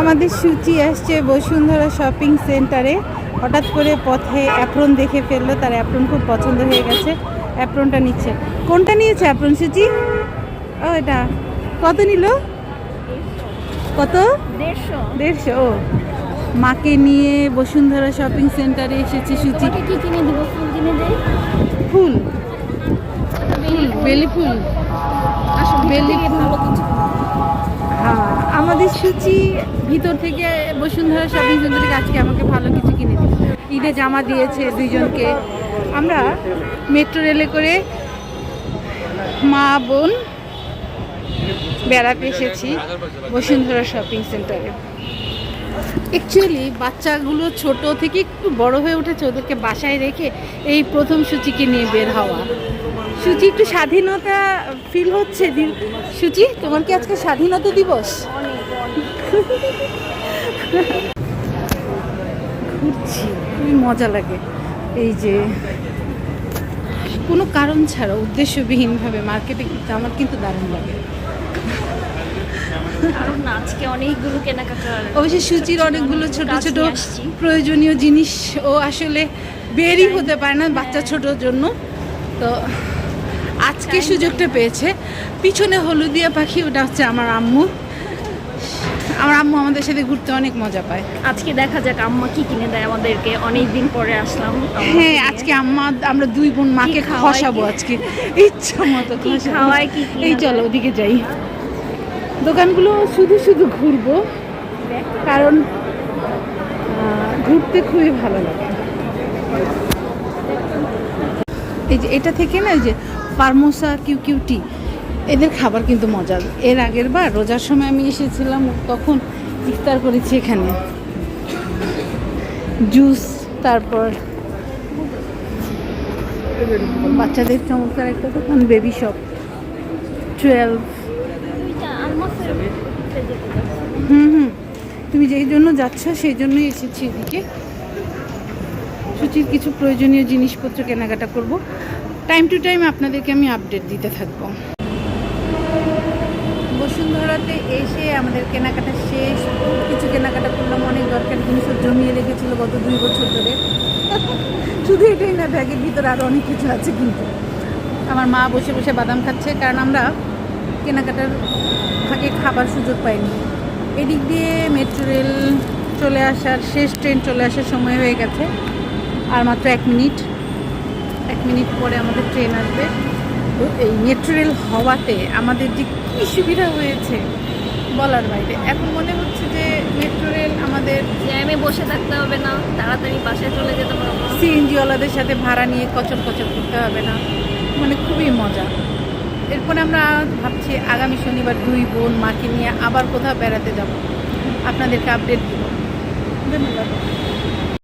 আমাদের সূচি আসছে বসুন্ধরা শপিং সেন্টারে। হঠাৎ করে পথে অ্যাপ্রন দেখে ফেলল তার অ্যাপ্রন খুব পছন্দ হয়ে গেছে। অ্যাপ্রনটা নিচ্ছে। কোনটা নিয়েছে অ্যাপ্রন সূচি? ও এটা। কত নিল? কত? দেড়শো। দেড়শো ও। মাকে নিয়ে বসুন্ধরা শপিং সেন্টারে এসেছে সূচি। কি কিনে দিব? ফুল কিনে দেই? ফুল। ফুল বেলি ফুল। আসো বেলি বেলি ফুল। আমাদের সূচি ভিতর থেকে বসুন্ধরা শপিং সেন্টার থেকে আজকে আমাকে ভালো কিছু কিনে ঈদে জামা দিয়েছে দুইজনকে। আমরা মেট্রো রেলে করে মা, বোন বেড়াতে এসেছি বসুন্ধরা শপিং সেন্টারে। অ্যাকচুয়ালি বাচ্চাগুলো ছোট থেকে একটু বড় হয়ে উঠেছে, ওদেরকে বাসায় রেখে এই প্রথম সূচিকে নিয়ে বের হওয়া। সূচি একটু স্বাধীনতা ফিল হচ্ছে? দিন সূচি তোমার কি আজকে স্বাধীনতা দিবস? ঘুরছি খুবই মজা লাগে। এই যে কোনো কারণ ছাড়া উদ্দেশ্যবিহীনভাবে মার্কেটে ঘুরতে আমার কিন্তু দারুণ লাগে। আজকে অনেকগুলো কেনাকাটার অবশ্যই সূচির অনেকগুলো ছোট ছোট প্রয়োজনীয় জিনিস ও আসলে বেরই হতে পারে না বাচ্চা ছোটোর জন্য। তো আজকে সুযোগটা পেয়েছে। পিছনে হলুদিয়া পাখি ওটা হচ্ছে আমার আম্মু। আমার আম্মু আমাদের সাথে ঘুরতে অনেক মজা পায়। আজকে দেখা যাক আম্মা কি কিনে দেয় আমাদেরকে। অনেক দিন পরে আসলাম। হ্যাঁ আজকে আম্মা আমরা দুই বোন মাকে খাওয়ায় খসাবো আজকে। ইচ্ছা মতো। খাওয়ায়, কি এই চলো ওদিকে যাই। দোকানগুলো শুধু শুধু ঘুরবো। কারণ ঘুরতে খুবই ভালো লাগে। এই যে এটা থেকে না যে ফার্মোসা, কিউ কিউটি এদের খাবার কিন্তু মজার এর আগের বার রোজার সময় আমি এসেছিলাম, তখন ইফতার করেছি এখানে। জুস, তারপর বাচ্চাদের চমৎকার একটা দোকান, বেবি শপ, টুয়েলভ। হুম হুম। তুমি যেই জন্য যাচ্ছ, সেই জন্যই এসেছি এদিকে। সুচির কিছু প্রয়োজনীয় জিনিসপত্র কেনাকাটা করব। টাইম টু টাইম আপনাদেরকে আমি আপডেট দিতে থাকব। বসুন্ধরাতে এসে আমাদের কেনাকাটা শেষ। কিছু কেনাকাটা করলাম, অনেক দরকার জিনিসও জমিয়ে রেখেছিল গত দুই বছর ধরে। শুধু এটাই না, ব্যাগের ভিতরে আরও অনেক কিছু আছে কিন্তু। আমার মা বসে বসে বাদাম খাচ্ছে, কারণ আমরা কেনাকাটার ফাঁকে খাবার সুযোগ পাইনি। এদিক দিয়ে মেট্রো রেল চলে আসার, শেষ ট্রেন চলে আসার সময় হয়ে গেছে, আর মাত্র এক মিনিট। এক মিনিট পরে আমাদের ট্রেন আসবে। তো এই মেট্রো রেল হওয়াতে আমাদের যে কী সুবিধা হয়েছে বলার বাইরে। এখন মনে হচ্ছে যে মেট্রো রেল আমাদের জ্যামে বসে থাকতে হবে না তাড়াতাড়ি বাসায় চলে যেতে পারব সিএনজিওয়ালাদের সাথে ভাড়া নিয়ে কচর কচর করতে হবে না। মানে খুবই মজা। এরপরে আমরা ভাবছি আগামী শনিবার দুই বোন মাকে নিয়ে আবার কোথাও বেড়াতে যাব। আপনাদেরকে আপডেট দিব। ধন্যবাদ।